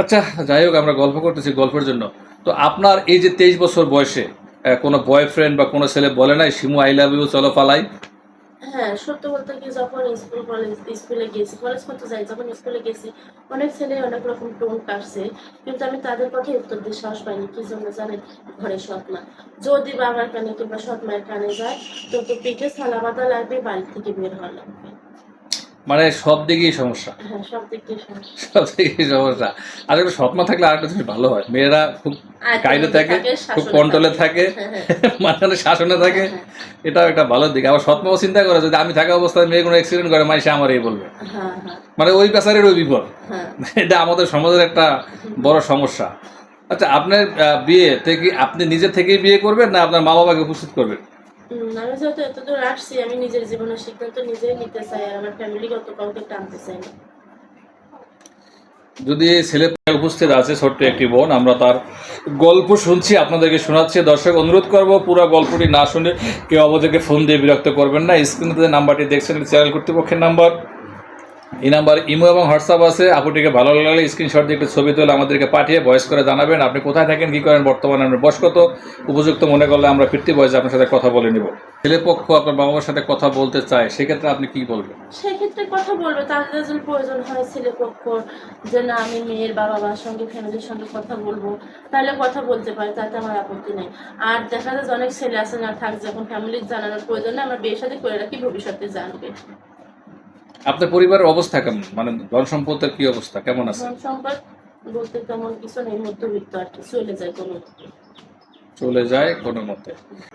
আচ্ছা যাই হোক, আমরা গল্প করতেছি গল্পের জন্য। তো আপনার এই যে তেইশ বছর বয়সে কোনো বয়ফ্রেন্ড বা কোনো ছেলে বলে নাই, শিমু আই লাভ ইউ চলো পালাই হ্যাঁ সত্য বলতে কি, যখন স্কুল কলেজ স্কুলে গেছি কলেজ করতে যাই, যখন স্কুলে গেছি, অনেক ছেলে অনেক রকম টোন কাটছে, কিন্তু আমি তাদের কথাই উত্তর দিয়ে সাহস পাইনি, কি জন্য জানেন? ঘরে সৎ মা। যদি বাবার কানে কিংবা সৎ মায়ের কানে যায় তো তো সালা বাঁধা লাগবে, বাড়ি থেকে বের হওয়া লাগবে। মানে সব দিকেই সমস্যা। হ্যাঁ সব সমস্যা। দিকেই সমস্যা। আর একটা সৎমা থাকলে আরেকটা জিনিস ভালো হয়। মেয়েরা খুব গাইডে থাকে খুব কন্ট্রোলে থাকে। হ্যাঁ, হ্যাঁ। মানে শাসনে থাকে। এটাও একটা ভালো দিক। আবার সৎমাও চিন্তা করে যদি আমি থাকা অবস্থায় মেয়ে কোনো অ্যাক্সিডেন্ট করে মানে সে আমার এই বলবে। হ্যাঁ হ্যাঁ। মানে ওই পেশারের ওই বিপদ। হ্যাঁ। এটা আমাদের সমাজের একটা বড় সমস্যা। আচ্ছা আপনার বিয়ে থেকে আপনি নিজে থেকেই বিয়ে করবেন না আপনার মা বাবাকে উপস্থিত করবেন? আমি যেহেতু এতদূর আসছি, আমি নিজের জীবনের সিদ্ধান্ত নিজেই নিতে চাই আর আমার কাউকে টানতে চাই না। যদি ছেলে উপস্থিত আছে ছোট্ট একটি বোন, আমরা তার গল্প শুনছি, আপনাদেরকে শোনাচ্ছি। দর্শক, অনুরোধ করব পুরো গল্পটি না শুনে কেউ আমাদেরকে ফোন দিয়ে বিরক্ত করবেন না। স্ক্রিনে নাম্বারটি দেখছেন চ্যানেল কর্তৃপক্ষের নাম্বার। এই নাম্বার ইমো এবং হোয়াটসঅ্যাপ আছে। আপুটিকে ভালো লাগলে স্ক্রিনশট দিয়ে একটু ছবি তুলে আমাদেরকে পাঠিয়ে ভয়েস করে জানাবেন। আপনি কোথায় থাকেন, কী করেন, বর্তমানে আপনার বয়স কত? উপযুক্ত মনে করলে আমরা ফিরতি বয়সে আপনার সাথে কথা বলে নিব। ছেলেপক্ষ আপনার বাবা মার সাথে কথা বলতে চায়, সেক্ষেত্রে আপনি কি বলবেন? সেক্ষেত্রে কথা বলবে তাদের যদি প্রয়োজন হয় ছেলে পক্ষ যে, না, আমি মেয়ের বাবা মার সঙ্গে ফ্যামিলির সঙ্গে কথা বলব। তাহলে কথা বলতে পারে, তাতে আমার আপত্তি নেই। আর দেখা যায় অনেক ছেলে আছে না, থাক, যখন ফ্যামিলির জানানোর প্রয়োজন আমরা বিয়ে সাথে করে রাখি, ভবিষ্যতে জানবে। আপনার পরিবারের অবস্থা কেমন? মানে ধন সম্পদের কি অবস্থা? কেমন আছে? সম্পদ বলতে তেমন কিছু নেই মধ্যবিত্ত আর কি চলে যায় কোনো চলে যায় কোনো মতে।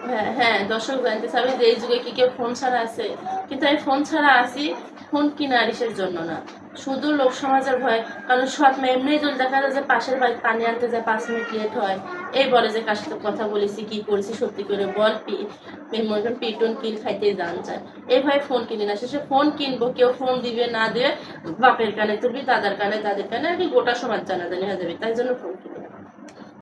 হ্যাঁ হ্যাঁ দর্শক জানতে চাবে যে এই যুগে কি কেউ ফোন ছাড়া আছে? কিন্তু আমি ফোন ছাড়া আছি ফোন কিনা আরিসের জন্য না। শুধু লোক সমাজের ভয়, কারণ সৎ এমনি যদি দেখা যায় যে পাশের বাড়ি পানি আনতে যায়, পাঁচ মিনিট লেট হয়। এই বলে যে কার সাথে কথা বলেছি, কি করেছি, সত্যি করে বল পিটন কিল খাইতে জান যায়। এই ভাই ফোন কিনে না, শেষে ফোন কিনবো, কেউ ফোন দিবে না দেবে বাপের কানে তুলবি, দাদার কানে, দাদের কানে, আর কি গোটা সমাজ জানা জানি হয়ে যাবে তাই জন্য ফোন কিনি না।